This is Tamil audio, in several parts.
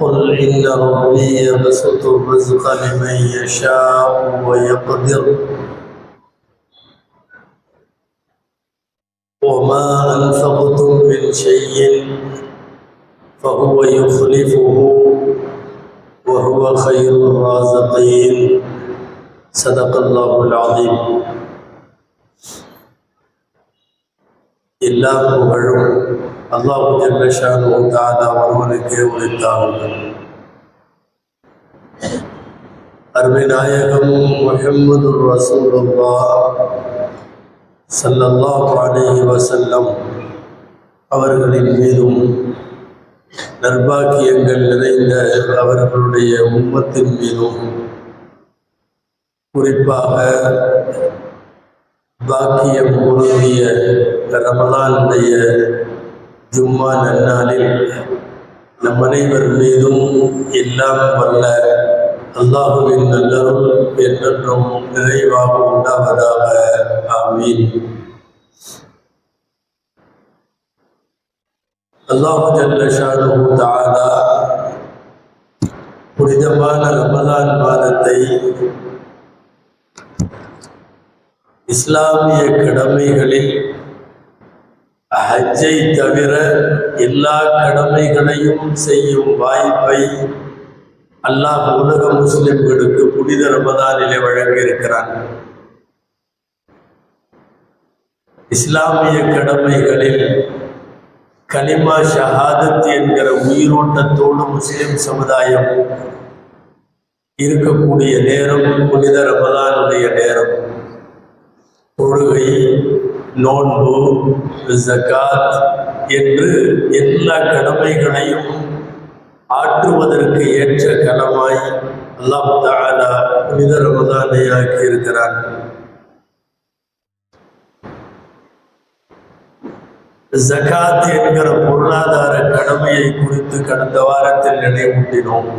قل إن ربي يبسط الرزق لمن يشاء ويقدر وما أنفقتم من شيء فهو يخلفه وهو خير الرازقين صدق الله العظيم. إلا هو அல்லாஹு ஜல்லஷானு தாலா ஒருவனுக்கே உழைத்தார்கள் அருமை நாயகம் முஹம்மது ரசூலுல்லா ஸல்லல்லாஹு அலைஹி வஸல்லம் அவர்களின் மீதும் நர்பாக்கியங்கள் நிறைந்த அவர்களுடைய உம்மத்தின் மீதும் குறிப்பாக பாக்கியம் பொருந்திய ரமலானுடைய ஜும்மா நன்னாளில் நம் அனைவர் மீதும் எல்லாம் வல்ல. அல்லாஹுவின் நல்லருள் என்றென்றும் நிறைவாக உண்டாவதாக. ஆமீன். அல்லாஹு ஜல்லஷானு தாலா புனிதமான ரமலான் மாதத்தை இஸ்லாமிய கடமைகளில் ஹஜ்ஜை தவிர எல்லா கடமைகளையும் செய்யும் வாய்ப்பை அல்லாஹ் உலக முஸ்லிம்களுக்கு புனித ரமதானிலே வழங்கியிருக்கிறான். இஸ்லாமிய கடமைகளில் கலிமா ஷஹாதத் என்கிற உயிரோட்டத்தோடு முஸ்லிம் சமுதாயம் இருக்கக்கூடிய நேரம் புனித ரமதானுடைய நேரம். தொழுகை நோன்பு ஜகாத் என்று எல்லா கடமைகளையும் ஆற்றுவதற்கு ஏற்ற களமாய் அல்லாஹ் தாலா புனித ரமதானை ஆக்கி இருக்கிறான். ஜகாத் என்கிற பொருளாதார கடமையை குறித்து கடந்த வாரத்தில் நினைவூட்டினோம்.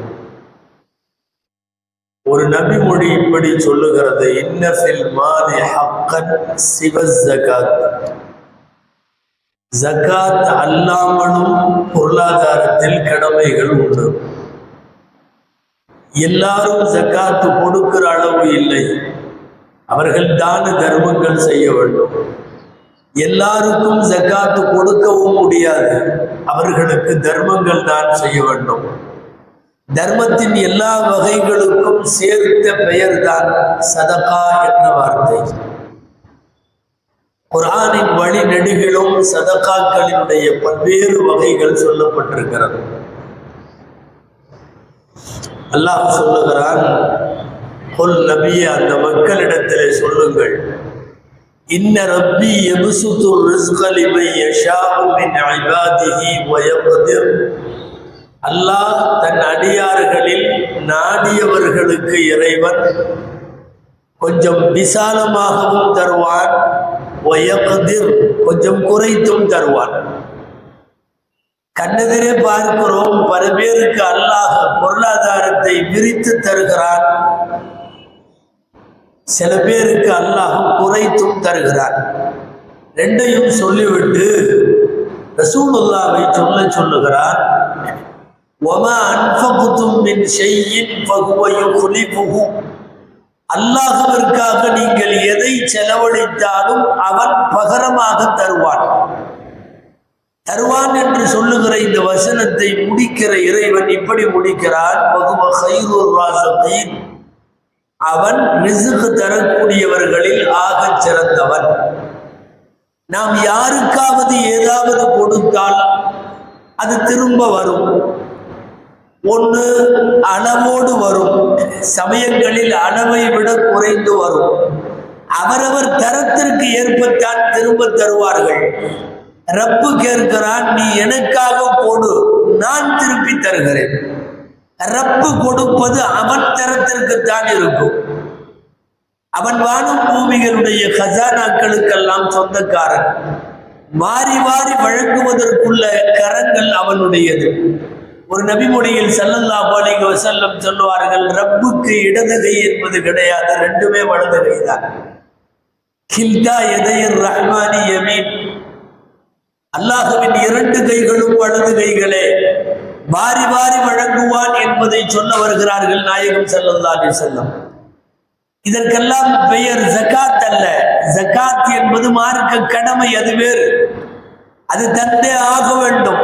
ஒரு நபி மொழி இப்படி சொல்லுகிறது இன்னஃபில் மாதி ஹக்கன் சிவ ஜகாத். அல்லாமலும் பொருளாதாரத்தில் கடமைகள் உண்டு. எல்லாரும் ஜக்காத்து கொடுக்கிற அளவு இல்லை. அவர்கள் தான தர்மங்கள் செய்ய வேண்டும். எல்லாருக்கும் ஜக்காத்து கொடுக்கவும் முடியாது. அவர்களுக்கு தர்மங்கள் தான் செய்ய வேண்டும். தர்மத்தின் எல்லா வகைகளுக்கும் சேர்த்த பெயர்தான் சதகா என்ற வார்த்தை. குரானின் வழி நெடுகிலும் சதகாக்களினுடைய பல்வேறு வகைகள் சொல்லப்பட்டிருக்கிறது. அல்லாஹ் சொல்லுகிறான் கொல் நபிய அந்த மக்களிடத்திலே சொல்லுங்கள். இன்ன ரப்பி எபுசுத்து ரிஸ்கலிமை யஷாவு மின் இபாதிஹி அல்லாஹ் தன் அடியார்களில் நாடியவர்களுக்கு இறைவன் கொஞ்சம் விசாலமாகவும் தருவான். வயக்கதிர் கொஞ்சம் குறைத்தும் தருவான். கண்ணெதிரே பார்க்கிறோம் பல பேருக்கு அல்லாஹ் பொருளாதாரத்தை விரித்து தருகிறான். சில பேருக்கு அல்லாஹ் குறைத்தும் தருகிறான். ரெண்டையும் சொல்லிவிட்டு ரசூலுல்லாவை சொல்ல சொல்லுகிறான். ஒமா அன்பகுத்தும் மின் செய்யின் பகுவையும் அல்லாஹுவிற்காக நீங்கள் எதை செலவழித்தாலும் அவன் பகரமாக தருவான். தருவான் என்று சொல்லுகிற இந்த வசனத்தை முடிக்கிற இறைவன் இப்படி முடிக்கிறான் பகுவ ஹைரூர் அவன் ரிசுக்கு தரக்கூடியவர்களில் ஆகச் சிறந்தவன். நாம் யாருக்காவது ஏதாவது கொடுத்தால் அது திரும்ப வரும். ஒன்று அளவோடு வரும். சமயங்களில் அளவை விட குறைந்து வரும். அவரவர் தரத்திற்கு ஏற்பத்தான் திரும்ப தருவார்கள். ரப்பு கேட்கிறான் நீ எனக்காக கொடு நான் திருப்பி தருகிறேன். ரப்பு கொடுப்பது அவன் தரத்திற்குத்தான் இருக்கும். அவன் வாழும் பூமிகளுடைய கஜானாக்களுக்கெல்லாம் சொந்தக்காரன். மாறி மாறி வழங்குவதற்குள்ள கரங்கள் அவனுடையது. ஒரு நபிமொழியில் செல்லல்லா அலைஹி செல்லம் சொல்லுவார்கள் ரப்புக்கு இடது கை என்பது கிடையாது ரெண்டுமே வலது கைதான் கில்தா எதையர் ரஹ்மானி யமீன். அல்லாஹுவின் இரண்டு கைகளும் வலது கைகளே வாரி வாரி வழங்குவான் என்பதை சொல்ல வருகிறார்கள் நாயகம் ஸல்லல்லாஹு செல்லம் இதற்கெல்லாம் பெயர் ஜகாத் அல்ல. ஜகாத் என்பது மார்க்க கடமை அது வேறு. அது தந்தே ஆக வேண்டும்.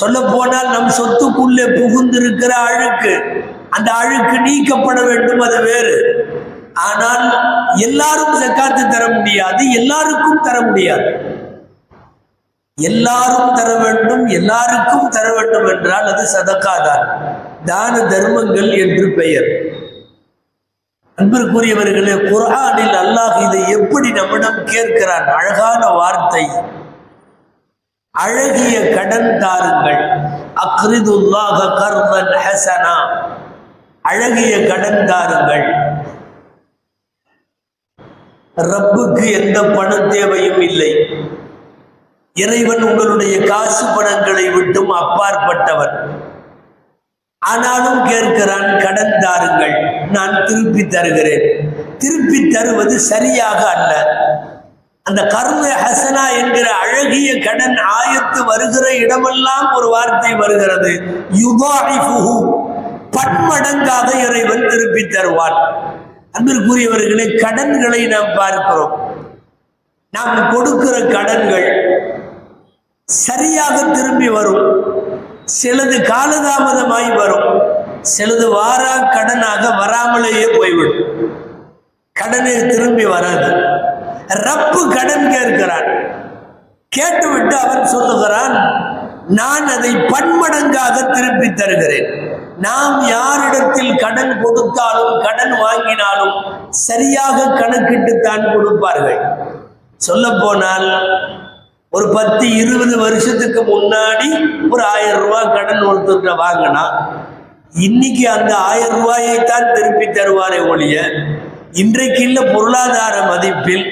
சொல்ல போனால் நம் சொத்துக்குள்ளே புகுந்திருக்கிற அழுக்கு. அந்த அழுக்கு நீக்கப்பட வேண்டும் அது வேறு. ஆனால் எல்லாரும் ஜக்காத்து தர முடியாது எல்லாருக்கும் தர முடியாது. எல்லாரும் தர வேண்டும் எல்லாருக்கும் தர வேண்டும் என்றால் அது சதக்காதான் தான. தர்மங்கள் என்று பெயர். அன்பிற்குரியவர்களே குரானில் அல்லாஹ் இதை எப்படி நம்மிடம் கேட்கிறான்? அழகான வார்த்தை. அழகிய கடன் தாருங்கள். அக்ரிதுல்லாக கர்மன் ஹசனா. அழகிய கடன் தாருங்கள். ரப்புக்கு எந்த பண தேவையும் இல்லை. இறைவன் உங்களுடைய காசு பணங்களை விட்டும் அப்பாற்பட்டவன். ஆனாலும் கேட்கிறான் கடன் தாருங்கள் நான் திருப்பி தருகிறேன். திருப்பி தருவது சரியாக அல்ல. அந்த கர்ம ஹசனா என்கிற அழகிய கடன் ஆயத்து வருகிற இடமெல்லாம் ஒரு வார்த்தை வருகிறது. யுகாரிஃபுஹு பன்மடங்காக இறைவன் திருப்பி தருவான். அன்பிற்குரியவர்களே கடன்களை நாம் பார்க்கிறோம். நாம் கொடுக்கிற கடன்கள் சரியாக திரும்பி வரும். சிலது காலதாமதமாய் வரும். சிலது வாரா கடனாக வராமலேயே போய்விடும். கடனே திரும்பி வராது. ரப்பு கடன் கேட்கிறான். கேட்டுவிட்டு அவன் சொல்லுகிறான் நான் அதை பன்மடங்காக திருப்பி தருகிறேன். நாம் யாரிடத்தில் கடன் கொடுத்தாலும் கடன் வாங்கினாலும் சரியாக கணக்கிட்டு தான் கொடுப்பார்கள். சொல்ல போனால் ஒரு பத்து இருபது வருஷத்துக்கு முன்னாடி ஒரு ஆயிரம் ரூபாய் கடன் ஒருத்தர்கிட்ட வாங்கினா இன்னைக்கு அந்த ஆயிரம் ரூபாயை தான் திருப்பி தருவாரே ஒழிய இன்றைக்கு இல்ல பொருளாதார மதிப்பில்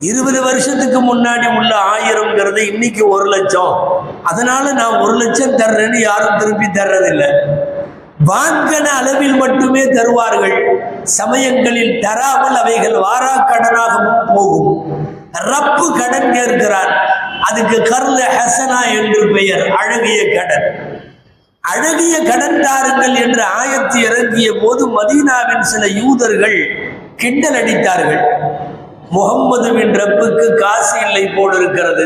இருபது வருஷத்துக்கு முன்னாடி உள்ள ஆயிரம்ங்கிறது இன்னைக்கு ஒரு லட்சம். அதனால நான் ஒரு லட்சம் தர்றேன்னு யாரும் திருப்பி தர்றதில்லை. வாங்கன அளவில் மட்டுமே தருவார்கள். சமயங்களில் தராமல் அவைகள் வாரா கடனாகவும் போகும். ரப்பு கடன் கேட்கிறான் அதுக்கு கர்ல ஹசனா என்று பெயர் அழகிய கடன். அழகிய கடன் தாருங்கள் என்று ஆயத்து இறங்கிய போது மதீனாவின் சில யூதர்கள் கிண்டல் அடித்தார்கள். முகம்மதுவின் ரப்புக்கு காசு இல்லை போல் இருக்கிறது.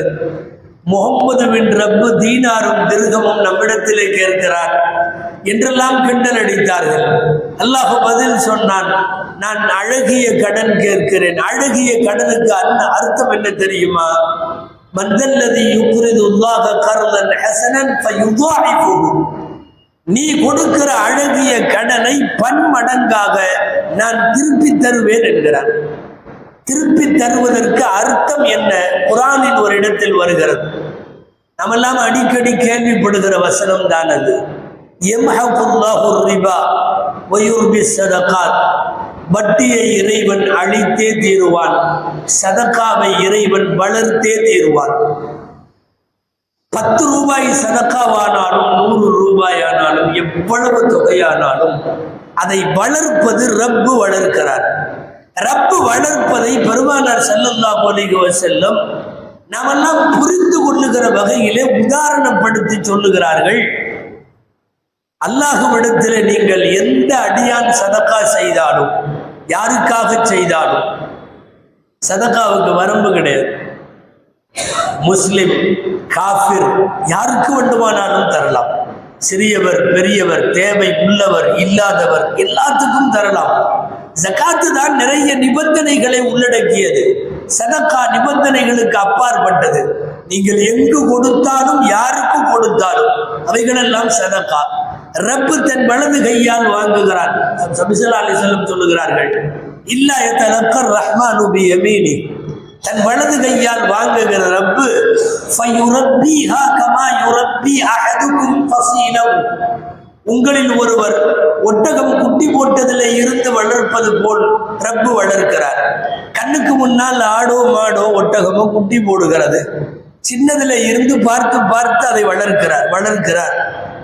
முகம்மதுவின் ரப்பு தீனாரும் திருகமும் நம்மிடத்திலே கேட்கிறார். என்றெல்லாம் கிண்டல் அடித்தார்கள். அல்லாஹ் பதில் சொன்னான் நான் அழகிய கடன் கேட்கிறேன். அழகிய கடனுக்கு அன்ன அர்த்தம் என்ன தெரியுமா? மந்தல்லதி யுக்ரிது உல்லாஹ கருதன் ஹசனன் ஃபயுதாஇஃபுஹு நீ கொடுக்கிற அழகிய கடனை பன்மடங்காக நான் திருப்பி தருவேன் என்கிறான். திருப்பி தருவதற்கு அர்த்தம் என்ன? குரானின் ஒரு இடத்தில் வருகிறது. நம்மெல்லாம் அடிக்கடி கேள்விப்படுகிற வசனம் தான் அது. வட்டியை இறைவன் அழித்தே தீருவான். சதக்காவை இறைவன் வளர்த்தே தீருவான். பத்து ரூபாய் சதக்காவானாலும் நூறு ரூபாயானாலும் எவ்வளவு தொகையானாலும் அதை வளர்ப்பது ரப்பு வளர்க்கிறார். ரப்பு வளர்ப்பதை பெருமானார் செல்லல்லா அலைஹி செல்லும் நாமெல்லாம் புரிந்து கொள்ளுகிற வகையிலே உதாரணப்படுத்தி சொல்லுகிறார்கள். அல்லாஹுவிடத்தில் நீங்கள் எந்த அடியான் சதக்கா செய்தாலும் யாருக்காக செய்தாலும் சதக்காவுக்கு வரம்பு கிடையாது. முஸ்லிம் காஃபிர் யாருக்கு வேண்டுமானாலும் தரலாம். சிறியவர் பெரியவர் தேவை உள்ளவர் இல்லாதவர் எல்லாத்துக்கும் தரலாம். ஜகாத்து தான் நிறைய நிபந்தனைகளை உள்ளடக்கியது. சதக்கா நிபந்தனைகளுக்கு அப்பாற்பட்டது. நீங்கள் எங்கு கொடுத்தாலும் யாருக்கு கொடுத்தாலும் அவைகளெல்லாம் சதக்கா. ரப்பு தன் வலது கையால் வாங்குகிறான். சபிசலா அலிசல்லம் சொல்லுகிறார்கள் இல்லா எத்தலக்கர் ரஹ்மான் உபி எமீனி தன் வலது கையால் வாங்குகிற ரப்பு ஃபயுரப்பிஹா கமா யுரப்பி அஹதுக்கும் ஃபஸீலஹு. உங்களில் ஒருவர் ஒட்டகம் குட்டி போட்டதில் இருந்து வளர்ப்பது போல் ரப்பு வளர்க்கிறார். கண்ணுக்கு முன்னால் ஆடோ மாடோ ஒட்டகமோ குட்டி போடுகிறது. சின்னதில் இருந்து பார்த்து பார்த்து அதை வளர்க்கிறார் வளர்க்கிறார்.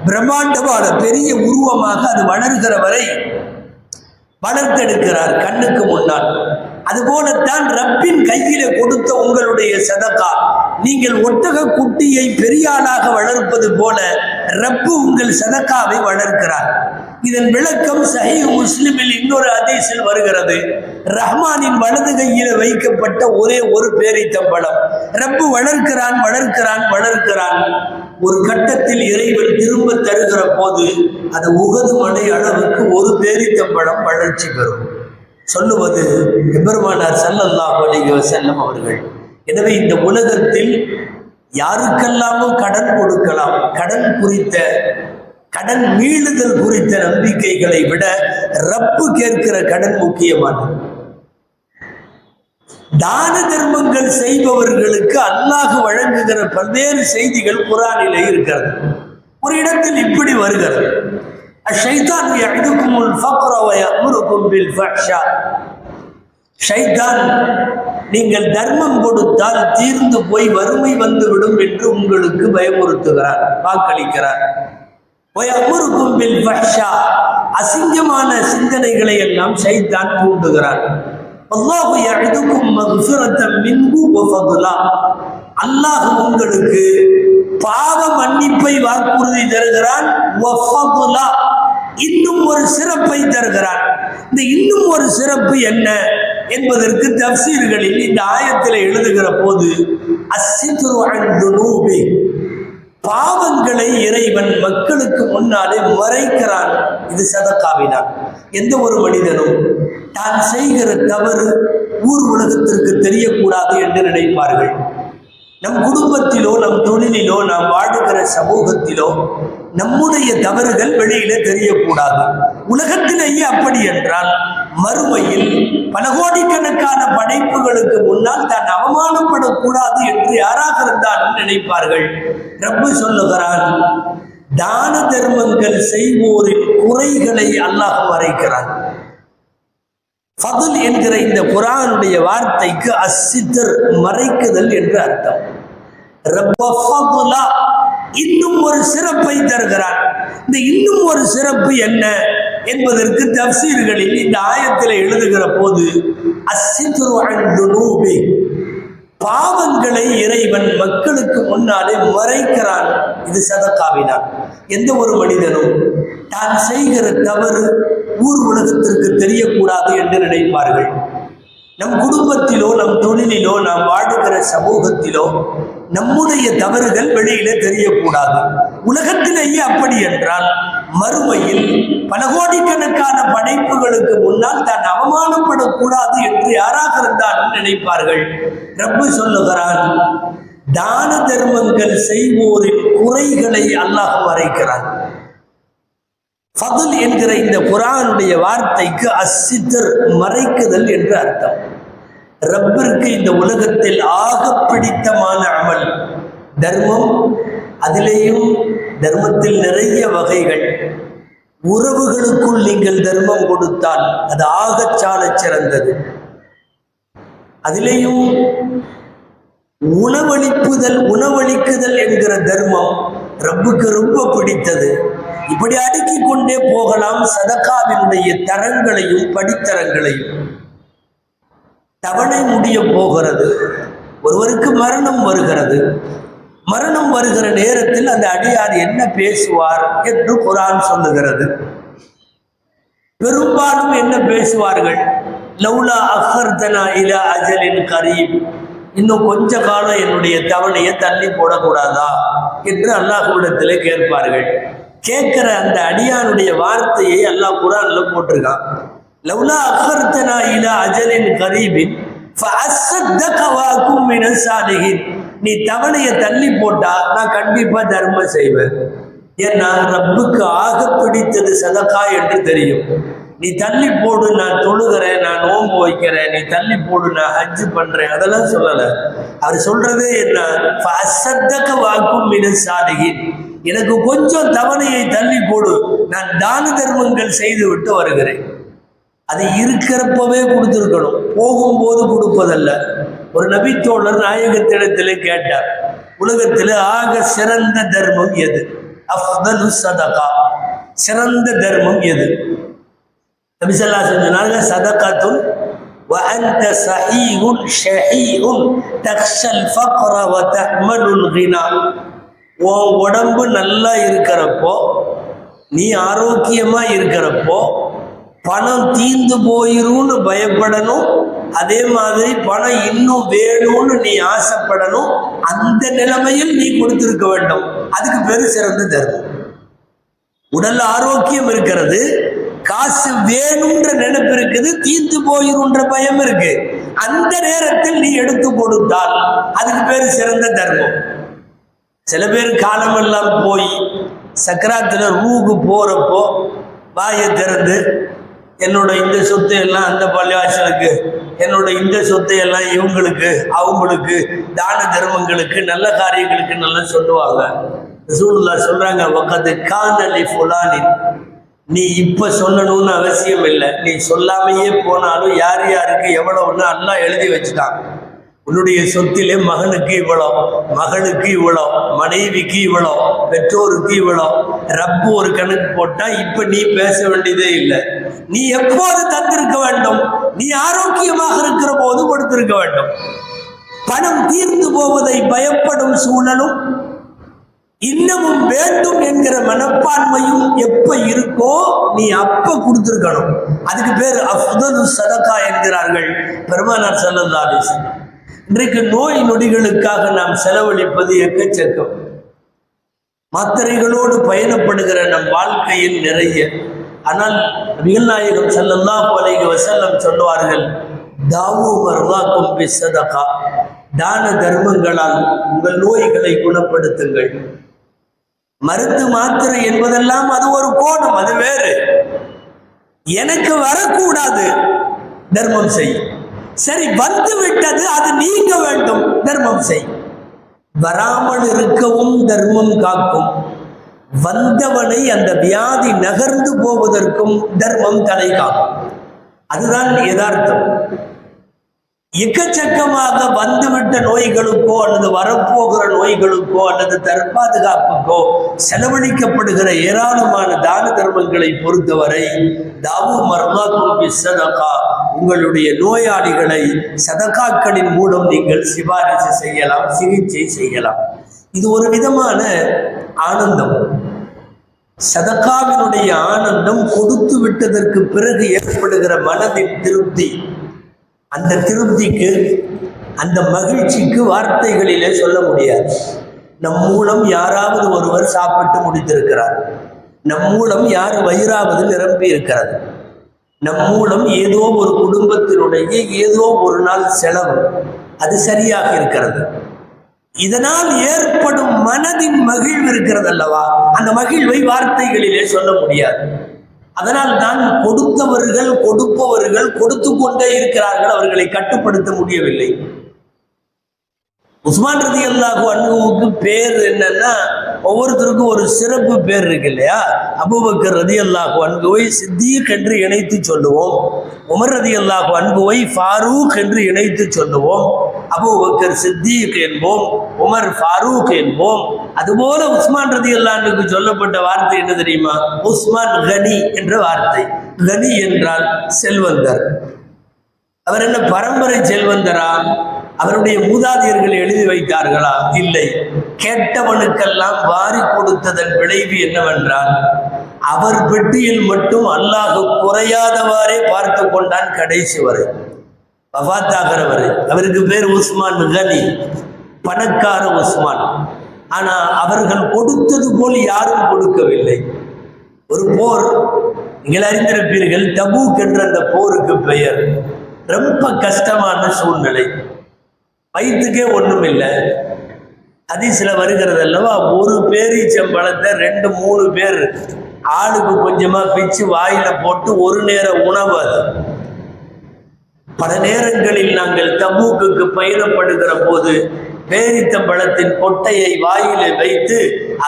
பிரம்மாண்டமான பெரிய உருவமாக அது வளர்கிற வரை வளர்த்தெடுக்கிறார் கண்ணுக்கு முன்னால். அதுபோலத்தான் ரப்பின் கையில கொடுத்த உங்களுடைய சதக்கா. நீங்கள் ஒட்டக குட்டியை பெரியாளாக வளர்ப்பது போல ரப்பு உங்கள் சதக்காவை வளர்க்கிறார். இதன் விளக்கம் சஹி முஸ்லிமில் இன்னொரு அதீஸில் வருகிறது. ரஹ்மானின் வலது கையில் வைக்கப்பட்ட ஒரே ஒரு பேரித்தம்பளம் ரப்பு வளர்க்கிறான் வளர்க்கிறான் வளர்க்கிறான். ஒரு கட்டத்தில் இறைவன் திரும்ப தருகிற போது அது உகது மலை அளவுக்கு ஒரு பேரித்தம்பளம் வளர்ச்சி பெறும். சொல்லுவது எபெருமானார் ஸல்லல்லாஹு அலைஹி செல்லும் அவர்கள். எனவே இந்த உலகத்தில் யாருக்கெல்லாமோ கடன் கொடுக்கலாம். கடன் குறித்த கடன் மீளுதல் குறித்த நம்பிக்கைகளை விட ரப்பு கேட்கிற கடன் முக்கியமானது. தான தர்மங்கள் செய்பவர்களுக்கு அல்லாஹ் வழங்குகிற பல்வேறு செய்திகள் குரானிலே இருக்கிறது. ஒரு இடத்தில் இப்படி வருகிறது. الشيطان يعدكم الفقر ويأمركم بالفحشاء. ஷைதான் நீங்கள் தர்மம் கொடுத்தால் தீர்ந்து போய் வறுமை வந்துவிடும் என்று உங்களுக்கு பயமுறுத்துகிறார் வாக்களிக்கிறார். ஒயமுருக்கும் பில் ஃபஹ்ஷா அசிங்கமான சிந்தனைகளை எல்லாம் ஷைதான் தூண்டுகிறார். அல்லாஹு யஹ்துக்கும் மக்ஃபிரத்தம் மின்பு வஃதுலா அல்லாஹ் உங்களுக்கு பாவ மன்னிப்பை வாக்குறுதி தருகிறான். வஃதுலா இன்னும் ஒரு சிறப்பை தருகிறான் இந்த இன்னும் ஒரு சிறப்பு என்ன என்பதற்கு தப்சீர்களில் இந்த ஆயத்தில் எழுதுகிற போது அஸ்ஸித்ரு பாவங்களை இறைவன் மக்களுக்கு முன்னாலே மறைக்கிறான். இது சதக்காவினான் எந்த ஒரு மனிதனும் தான் செய்கிற தவறு ஊர் உலகத்திற்கு தெரியக்கூடாது என்று நினைப்பார்கள். நம் குடும்பத்திலோ நம் தொழிலிலோ நாம் வாழுகிற சமூகத்திலோ நம்முடைய தவறுகள் வெளியில தெரியக்கூடாது. உலகத்திலேயே அப்படி என்றால் மறுமையில் பல கோடிக்கணக்கான படைப்புகளுக்கு முன்னால் தான் அவமானப்படக்கூடாது என்று யாராக இருந்தாலும் நினைப்பார்கள். ரப்பு சொல்லுகிறான் தான தர்மங்கள் செய்வோரின் குறைகளை அல்லாஹ் மறைக்கிறான். ஃபதுல் என்கிற இந்த குரானுடைய வார்த்தைக்கு அசித்தர் மறைக்குதல் என்று அர்த்தம். இன்னும் ஒரு சிறப்பை தருகிறான் இந்த இன்னும் ஒரு சிறப்பு என்ன என்பதற்கு தப்சீர்களில் இந்த ஆயத்தில் எழுதுகிற போது அசித்ரு பாவங்களை இறைவன் மக்களுக்கு முன்னாலே மறைக்கிறான். இது சதக்காவினான் எந்த ஒரு மனிதனும் தான் செய்கிற தவறு ஊர் உலகத்திற்கு தெரியக்கூடாது என்று நினைப்பார்கள். நம் குடும்பத்திலோ நம் தொழிலிலோ நாம் வாழுகிற சமூகத்திலோ நம்முடைய தவறுகள் வெளியில தெரியக்கூடாது. உலகத்திலேயே அப்படி என்றால் மறுமையில் பல கோடிக்கணக்கான படைப்புகளுக்கு முன்னால் தான் அவமானப்படக்கூடாது என்று யாராக இருந்தாலும் நினைப்பார்கள். ரப்பு சொல்லுகிறான் தான தர்மங்கள் செய்வோரின் குறைகளை அல்லாஹ் மறைக்கிறான். ஃபதுல் என்கிற இந்த குரானுடைய வார்த்தைக்கு அசித்தர் மறைக்குதல் என்று அர்த்தம். ரப்பிற்கு இந்த உலகத்தில் ஆக பிடித்தமான அமல். தர்மம் அதிலேயும் தர்மத்தில் நிறைய வகைகள். உறவுகளுக்குள் நீங்கள் தர்மம் கொடுத்தால் அது ஆகச்சால சிறந்தது. அதிலேயும் உணவளிப்புதல் உணவளிக்குதல் என்கிற தர்மம் ரப்புக்கு ரொம்ப பிடித்தது. இப்படி அடுக்கிக் கொண்டே போகலாம் சதக்காவினுடைய தரங்களையும் படித்தரங்களையும். தவணை முடிய போகிறது. ஒருவருக்கு மரணம் வருகிறது. மரணம் வருகிற நேரத்தில் அந்த அடியார் என்ன பேசுவார் என்று குரான் சொல்லுகிறது. பெரும்பாலும் என்ன பேசுவார்கள்? லவ்லா அஹர்தனா இல அஜலின் கரீம். இன்னும் கொஞ்ச காலம் என்னுடைய தவணையை தள்ளி போடக்கூடாதா? என்று அல்லாஹ்விடத்தில் கேட்பார்கள். கேட்கிற அந்த அடியானுடைய வார்த்தையை அல்லாஹ் குரான்ல போட்டிருக்கான். லவ்லா அஹர்தனா இல அஜலின் கரீபின் நீ தவணையை தள்ளி போட்டா நான் கண்டிப்பா தர்மம் செய்வேன். ஏன்னா ரப்புக்கு ஆக பிடித்தது சதக்கா என்று தெரியும். நீ தள்ளி போடு நான் தொழுகிறேன் நான் நோன்பு வைக்கிறேன் நீ தள்ளி போடு நான் ஹஜ் பண்றேன் அதெல்லாம் சொல்லல. அவர் சொல்றதே என்ன? அசத்தக்க வாக்கும் மின சாதகின் எனக்கு கொஞ்சம் தவணையை தள்ளி போடு நான் தான தர்மங்கள் செய்து விட்டு வருகிறேன். அது இருக்கிறப்பவே கொடுத்துருக்கணும் போகும்போது கொடுப்பதல்ல ஒரு நபித்தோழர் நாயகத்திடத்தில் கேட்டார் உலகத்தில் ஆக சிறந்த தர்மம் எது அஃதலு சதகா சிறந்த தர்மம் எது நபிசல்லா சொன்னாங்க சதகாத்துன் وأنت صحيح شحيح تخشى الفقر وتأمل الغنى உன் உடம்பு நல்லா இருக்கிறப்போ நீ ஆரோக்கியமா இருக்கிறப்போ பணம் தீந்து போயிரும்னு பயப்படணும். அதே மாதிரி பணம் இன்னும் வேணும்னு நீ ஆசைப்படணும். அந்த நிலைமையில் நீ கொடுத்திருக்க வேண்டும். அதுக்கு பேரு சிறந்த தர்மம். உடல் ஆரோக்கியம் இருக்கிறது. காசு வேணும்ன்ற நினைப்பு இருக்குது. தீந்து போயிருன்ற பயம் இருக்கு. அந்த நேரத்தில் நீ எடுத்து கொடுத்தால் அதுக்கு பேரு சிறந்த தர்மம். சில பேர் காலமெல்லாம் போய் சக்கராத்துல ரூகு போறப்போ வாயை திறந்து என்னோட இந்த சொத்து எல்லாம் அந்த பள்ளிவாசலுக்கு என்னோட இந்த சொத்து எல்லாம் இவங்களுக்கு அவங்களுக்கு தான தர்மங்களுக்கு நல்ல காரியங்களுக்கு நல்லா சொல்லுவாங்க. ரசூலுல்லா சொல்றாங்க பக்கத்து காந்தலி ஃபுலானின். நீ இப்ப சொல்லணும்னு அவசியம் இல்லை. நீ சொல்லாமையே போனாலும் யார் யாருக்கு எவ்வளவுன்னு நல்லா எழுதி வச்சுட்டான். உன்னுடைய சொத்திலே மகனுக்கு இவ்வளோ மகளுக்கு இவ்வளோ மனைவிக்கு இவ்வளோ பெற்றோருக்கு இவ்வளோ. ரப்பு ஒரு கணக்கு போட்டா இப்ப நீ பேச வேண்டியதே இல்லை. நீ எப்போது தந்திருக்க வேண்டும்? நீ ஆரோக்கியமாக இருக்கிற போது கொடுத்திருக்க வேண்டும். பணம் தீர்ந்து போவதை பயப்படும் சூழலும் இன்னமும் வேண்டும் என்கிற மனப்பான்மையும் எப்ப இருக்கோ நீ அப்ப கொடுத்திருக்கணும். அதுக்கு பேர் அஃதது சதகா என்கிறார்கள் பெருமானார் ஸல்லல்லாஹு இன்றைக்கு நோய் நொடிகளுக்காக நாம் செலவழிப்பது எக்கச்சக்கம். மாத்திரைகளோடு பயணப்படுகிற நம் வாழ்க்கையில் நிறைய. ஆனால் நபிகள் செல்லல்லா ஸல்லல்லாஹு வசல்லம் சொல்லுவார்கள் தாவு மர்வாக்கும் பி சதகா தான தர்மங்களால் உங்கள் நோய்களை குணப்படுத்துங்கள். மருந்து மாத்திரை என்பதெல்லாம் அது ஒரு கோணம் அது வேறு. எனக்கு வரக்கூடாது. தர்மம் செய். சரி வந்து விட்டது அது நீங்க வேண்டும். தர்மம் செய். வராமல் இருக்கவும் தர்மம் காக்கும். வந்தவனை அந்த வியாதி நகர்ந்து போவதற்கும் தர்மம் தலை காக்கும். அதுதான் யதார்த்தம். எக்கச்சக்கமாக வந்துவிட்ட நோய்களுக்கோ அல்லது வரப்போகிற நோய்களுக்கோ அல்லது தற்பாதுகாப்புக்கோ செலவழிக்கப்படுகிற ஏராளமான தான தர்மங்களை பொறுத்தவரை தாவு மர்மாக்கும் சதகா உங்களுடைய நோயாளிகளை சதகாக்களின் மூலம் நீங்கள் சிபாரிசு செய்யலாம் சிகிச்சை செய்யலாம். இது ஒரு விதமான ஆனந்தம். சதகாவினுடைய ஆனந்தம் கொடுத்து விட்டதற்கு பிறகு ஏற்படுகிற மனதின் திருப்தி. அந்த திருப்திக்கு அந்த மகிழ்ச்சிக்கு வார்த்தைகளிலே சொல்ல முடியாது. நம் மூலம் யாராவது ஒருவர் சாப்பிட்டு முடித்திருக்கிறார். நம் மூலம் யார் வயிறாவது நிரம்பி இருக்கிறது. நம் மூலம் ஏதோ ஒரு குடும்பத்தினுடைய ஏதோ ஒரு நாள் செலவு அது சரியாக இருக்கிறது. இதனால் ஏற்படும் மனதின் மகிழ்வு இருக்கிறது அல்லவா அந்த மகிழ்வை வார்த்தைகளிலே சொல்ல முடியாது. அதனால் தான் கொடுத்தவர்கள் கொடுப்பவர்கள் கொடுத்து கொண்டே இருக்கிறார்கள் அவர்களை கட்டுப்படுத்த முடியவில்லை. உஸ்மான் ரதி அல்லாஹு அன்புவுக்கு பேர் என்னன்னா ஒவ்வொருத்தருக்கும் ஒரு சிறப்பு பேர் இருக்கு இல்லையா? அபுபக்கர் ரதி அல்லாஹு அன்புவை சித்திக் என்று இணைத்து சொல்லுவோம். உமர் ரதி அல்லாஹு அன்புவை ஃபாரூக் என்று இணைத்து சொல்லுவோம். அபுபக்கர் சித்திக் என்போம் உமர் ஃபாரூக் என்போம். அதுபோல உஸ்மான் ரதி அல்லாண்டுக்கு சொல்லப்பட்ட வார்த்தை என்ன தெரியுமா? உஸ்மான் கனி என்ற வார்த்தை. கனி என்றால் செல்வந்தர். அவர் என்ன பரம்பரை செல்வந்தரா? அவருடைய மூதாதையர்கள் எழுதி வைத்தார்களா? இல்லை. கேட்டவனுக்கெல்லாம் வாரி கொடுத்ததன் விளைவு என்னவென்றால் அவர் பெட்டியில் மட்டும் அல்லாஹ் குறையாதவாறே பார்த்து கொண்டான் கடைசி வரை. வஃபாத்தாகிற அவருக்கு பேர் உஸ்மான் கனி. பணக்கார உஸ்மான். ஆனா அவர்கள் கொடுத்தது போல் யாரும் கொடுக்கவில்லை. ஒரு போர். நீங்கள் அறிந்திருப்பீர்கள் தபூக் என்ற அந்த போருக்கு பெயர். ரொம்ப கஷ்டமான சூழ்நிலை. வயிற்றுக்கே ஒன்றும் இல்லை. ஹதீஸ்ல வருகிறது அல்லவா ஒரு பேரீச்சம்பழத்தை ரெண்டு மூணு பேர் ஆளுக்கு கொஞ்சமாக பிச்சு வாயில் போட்டு ஒரு நேர உணவு அது. பல நேரங்களில் நாங்கள் தபூக்குக்கு பயணப்படுகிற போது பேரித்தம்பழத்தின் கொட்டையை வாயிலே வைத்து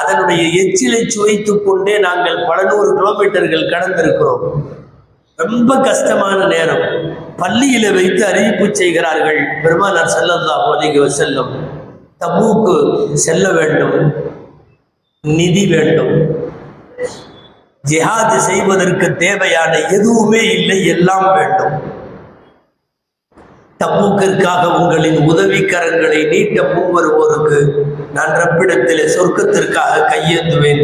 அதனுடைய எச்சிலை சுவைத்து கொண்டே நாங்கள் பல நூறு கிலோமீட்டர்கள் கடந்திருக்கிறோம். ரொம்ப கஷ்டமான நேரம். பள்ளியில வைத்து அறிவிப்பு செய்கிறார்கள் பெருமானார் ஸல்லல்லாஹு அலைஹி செல்லும் தபூக்கு செல்ல வேண்டும் நிதி வேண்டும். ஜிஹாது செய்வதற்கு தேவையான எதுவுமே இல்லை எல்லாம் வேண்டும். தபூக்கிற்காக உங்களின் உதவிக்கரங்களை நீட்ட முன்வருவோருக்கு நான் ரப்பிடத்திலே சொர்க்கத்திற்காக கையேந்துவேன்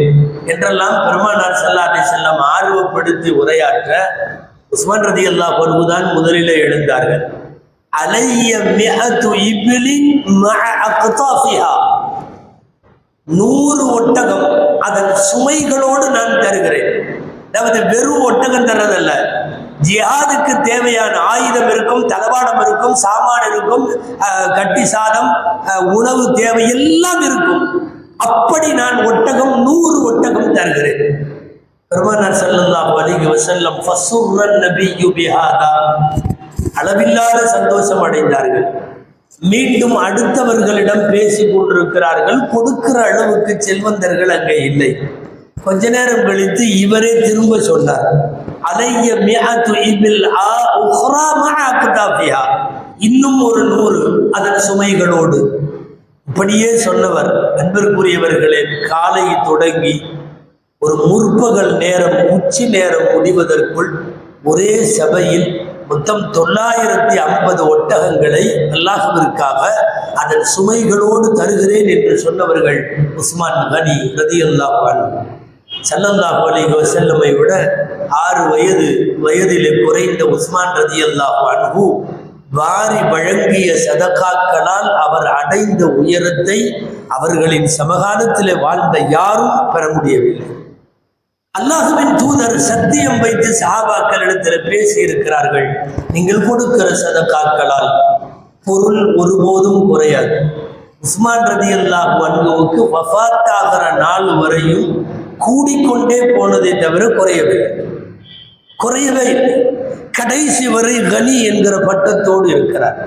என்றெல்லாம் பெருமானார் செல்லாதை செல்லம் ஆர்வப்படுத்தி உரையாற்ற உஸ்மான் ரதி அல்லா பொறுப்புதான் முதலில் எழுந்தார்கள். அலைய மிகத்து இப்லின் நூறு ஒட்டகம் அதன் சுமைகளோடு நான் தருகிறேன். அதாவது வெறும் ஒட்டகம் தர்றதல்ல. ஜிஹாதுக்கு தேவையான ஆயுதம் இருக்கும் தளவாடம் இருக்கும் சாமான் இருக்கும் கட்டி சாதம் உணவு தேவை எல்லாம் இருக்கும். அப்படி நான் ஒட்டகம் நூறு ஒட்டகம் தருகிறேன். பெருமானார் ஸல்லல்லாஹு அலைஹி வசல்லம் ஃபசுர்ரன் நபியு பிஹாதா. அளவில்லாத சந்தோஷம் அடைந்தார்கள். மீண்டும் அடுத்தவர்களிடம் பேசிக் கொண்டிருக்கிறார்கள். கொடுக்கிற அளவுக்கு செல்வந்தர்கள் அங்கே இல்லை. கொஞ்ச நேரம் கழித்து இவரே திரும்ப சொன்னார். அலைய மிஅத்து இபில் ஆ உஹ்ரா மஅ இன்னும் ஒரு நூறு அதன் சுமைகளோடு. இப்படியே சொன்னவர் அன்பிற்குரியவர்களே காலை தொடங்கி ஒரு முற்பகல் நேரம் உச்சி நேரம் முடிவதற்குள் ஒரே சபையில் மொத்தம் தொள்ளாயிரத்தி ஐம்பது ஒட்டகங்களை அல்லாஹுவிற்காக அதன் சுமைகளோடு தருகிறேன் என்று சொன்னவர்கள் உஸ்மான் கனி ரதி அல்லாஹான் சல்லல்லாஹு அலிஹோ செல்லமை விட ஆறு வயது வயதிலே குறைந்த உஸ்மான் ரதி அல்லாஹ் வாரி வழங்கிய சதகாக்களால் அவர் அடைந்த உயரத்தை அவர்களின் சமகாலத்திலே வாழ்ந்த யாரும் பெற முடியவில்லை. அல்லாஹுவின் தூதர் சத்தியம் வைத்து சஹாபாக்களிடத்தில் பேசி இருக்கிறார்கள் நீங்கள் கொடுக்கிற சதக்காக்களால் பொருள் ஒருபோதும் குறையாது. உஸ்மான் ரதி அல்லாஹ் அன்புவுக்கு வஃபாத்தாகிற நாள் வரையும் கூடிக்கொண்டே போனதை தவிர குறையவில்லை. குறையவே கடைசி வரை கனி என்கிற பட்டத்தோடு இருக்கிறார்.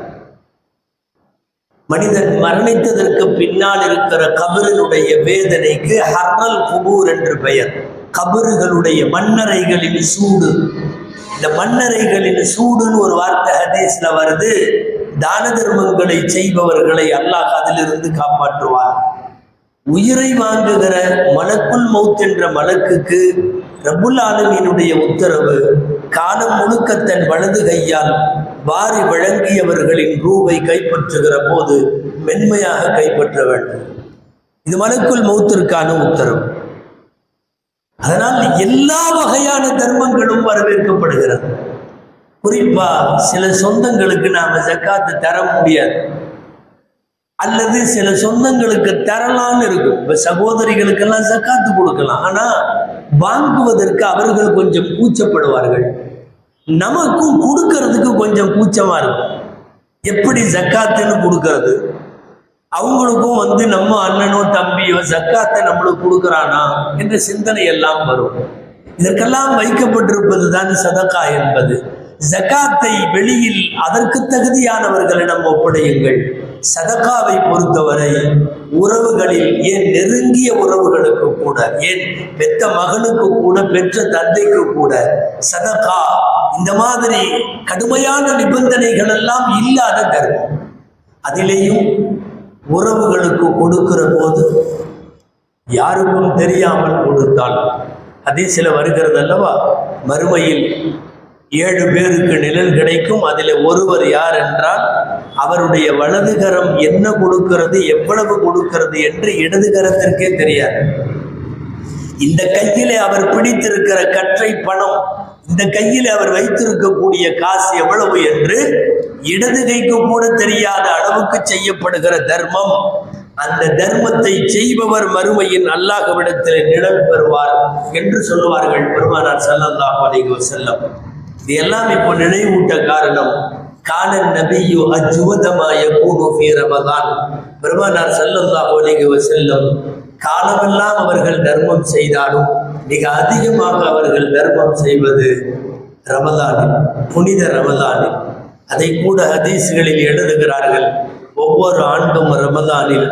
மனிதன் மரணித்ததற்கு பின்னால் இருக்கிற கபரினுடைய வேதனைக்கு ஹர்னல் குபூர் என்று பெயர். கபறுகளுடைய மண்ணறைகளின் சூடு. இந்த மண்ணறைகளின் சூடுன்னு ஒரு வார்த்தை ஹதீஸ்ல வருது. தான தர்மங்களை செய்பவர்களை அல்லாஹ் அதிலிருந்து காப்பாற்றுவார் உயிரை வாங்குகிற மலக்குள் மௌத் என்ற மலக்குக்கு ரபுல் ஆலமீனுடைய உத்தரவு காலம் முழுக்க தன் வலது கையால் வாரி வழங்கியவர்களின் ரூவை கைப்பற்றுகிற போது மென்மையாக கைப்பற்ற வேண்டும். இது மலக்குள் மௌத்திற்கான உத்தரவு. அதனால் எல்லா வகையான தர்மங்களும் வரவேற்கப்படுகிறது. குறிப்பா சில சொந்தங்களுக்கு நாம ஜக்காத்து தர முடியாது. அல்லது சில சொந்தங்களுக்கு தரலாம்னு இருக்கும். இப்ப சகோதரிகளுக்கெல்லாம் ஜக்காத்து கொடுக்கலாம். ஆனா வாங்குவதற்கு அவர்கள் கொஞ்சம் கூச்சப்படுவார்கள். நமக்கும் கொடுக்கறதுக்கு கொஞ்சம் கூச்சமா இருக்கும். எப்படி ஜக்காத்துன்னு கொடுக்கறது? அவங்களுக்கும் வந்து நம்ம அண்ணனோ தம்பியோ ஜக்காத்தை நம்மளுக்கு கொடுக்குறானா என்ற சிந்தனை எல்லாம் வரும். இதற்கெல்லாம் வைக்கப்பட்டிருப்பது தான் சதக்கா என்பது. ஜக்காத்தை வெளியில் அதற்கு தகுதியானவர்களிடம் ஒப்படையுங்கள். சதக்காவை பொறுத்தவரை உறவுகளில் ஏன் நெருங்கிய உறவுகளுக்கு கூட ஏன் பெத்த மகனுக்கு கூட பெற்ற தந்தைக்கு கூட சதக்கா இந்த மாதிரி கடுமையான நிபந்தனைகள் எல்லாம் இல்லாத தர்மம். அதிலேயும் உறவுகளுக்கு கொடுக்கிற போது யாருக்கும் தெரியாமல் கொடுத்தால். அதே சில வருகிறது அல்லவா? மறுமையில் ஏழு பேருக்கு நிழல் கிடைக்கும். அதில் ஒருவர் யார் என்றால் அவருடைய வலதுகரம் என்ன கொடுக்கிறது எவ்வளவு கொடுக்கிறது என்று இடதுகரத்திற்கே தெரியாது. இந்த கையிலே அவர் பிடித்திருக்கிற கற்றை பணம் இந்த கையில் அவர் வைத்திருக்கக்கூடிய காசு எவ்வளவு என்று இடது கைக்கு கூட தெரியாத அளவுக்கு செய்யப்படுகிற தர்மம். அந்த தர்மத்தை செய்பவர் மறுமையின் அல்லாஹ்விடத்தில் நிழல் பெறுவார் என்று சொல்லுவார்கள் பெருமானார் ஸல்லல்லாஹு அலைஹி செல்லம் இது எல்லாம் இப்போ நினைவூட்ட காரணம். காலன் நபியு அஜுவதமாய யகூனு ரமதான். பெருமானார் ஸல்லல்லாஹு அலைஹி செல்லம் காலமெல்லாம் அவர்கள் தர்மம் செய்தாலும் மிக அதிகமாக அவர்கள் தர்மம் செய்வது ரமதானில் புனித ரமதானில் அதை கூட ஹதீஸ்களில் எழுதுகிறார்கள் ஒவ்வொரு ஆண்டும் ரமதானில்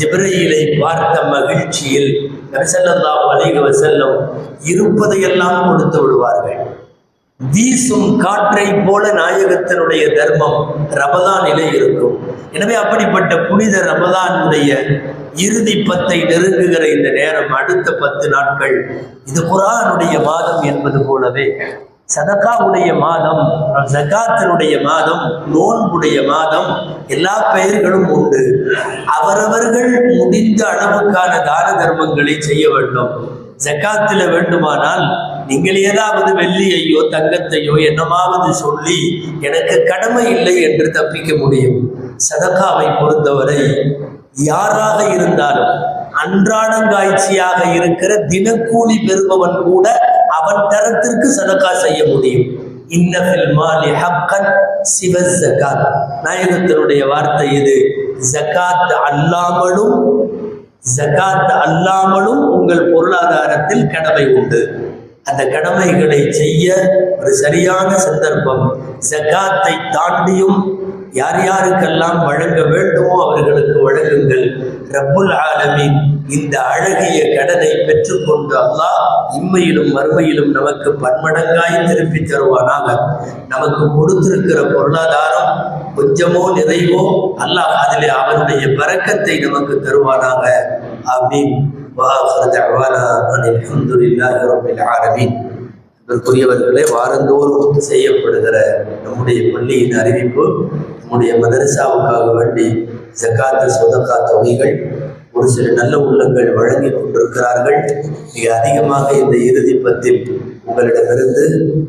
ஜிப்ரையிலை பார்த்த மகிழ்ச்சியில் நபிசல்லாஹு அலைஹி வஸல்லம் இருப்பதையெல்லாம் கொடுத்து விடுவார்கள். வீசும் காற்றை போல நாயகத்தினுடைய தர்மம் ரமதானிலே இருக்கும். எனவே அப்படிப்பட்ட புனித ரமதானுடைய இறுதி பத்தை நெருங்குகிற இந்த நேரம் அடுத்த பத்து நாட்கள். இது குரானுடைய மாதம் என்பது போலவே. சதகாவுடைய மாதம் ஜகாத்தினுடைய மாதம் நோன்புடைய மாதம் எல்லா பெயர்களும் உண்டு. அவரவர்கள் முடிந்த அளவுக்கான தான தர்மங்களை செய்ய வேண்டும். ஜக்காத்தில் வேண்டுமானால் நீங்கள் ஏதாவது வெள்ளியையோ தங்கத்தையோ என்னமாவது சொல்லி எனக்கு கடமை இல்லை என்று தப்பிக்க முடியும். சதகாவை பொறுத்தவரை யாராக இருந்தாலும் அன்றாடங்காய்ச்சியாக இருக்கிற தினக்கூலி பெறுபவன் கூட அவன் தரத்திற்கு சதக்கா செய்ய முடியும். மாலி ஜகாத் நாயகத்தினுடைய வார்த்தை இது ஜக்காத் அல்லாமலும் ஜகாத் அல்லாமலும் உங்கள் பொருளாதாரத்தில் கடமை உண்டு. அந்த கடமைகளை செய்ய ஒரு சரியான சந்தர்ப்பம். ஜக்காத்தை தாண்டியும் யார் யாருக்கெல்லாம் வழங்க வேண்டுமோ அவர்களுக்கு வழங்குங்கள். ரப்புல் ஆலமீன் இந்த அழகிய கடனை பெற்றுக்கொண்டு அல்லாஹ் இம்மையிலும் மறுமையிலும் நமக்கு பன்மடங்காய் திருப்பி தருவானாக. நமக்கு கொடுத்திருக்கிற பொருளாதாரம் கொஞ்சமோ நிறைவோ அல்லாஹ் அதிலே அவனுடைய பறக்கத்தை நமக்கு தருவானாக. அப்படின்னு வாஹர் வாரந்தோறும் செய்யப்படுகிற நம்முடைய பள்ளியின் அறிவிப்பு நம்முடைய மதரசாவுக்காக வேண்டி ஜக்காத்து சொதக்கா தொகைகள் ஒரு சில நல்ல உள்ளங்கள் வழங்கி கொண்டிருக்கிறார்கள். மிக அதிகமாக இந்த இறுதி பத்தில் உங்களிடமிருந்து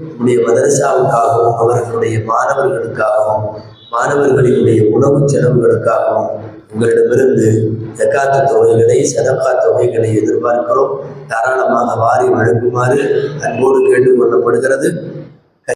நம்முடைய மதரசாவுக்காகவும் அவர்களுடைய மாணவர்களுக்காகவும் மாணவர்களினுடைய உணவு செலவுகளுக்காகவும் உங்களிடமிருந்து ஜக்காத்து தொகைகளை சதக்கா தொகைகளை எதிர்பார்க்கிறோம். தாராளமாக வாரி வழங்குமாறு அன்போடு கேட்டுக்கொள்ளப்படுகிறது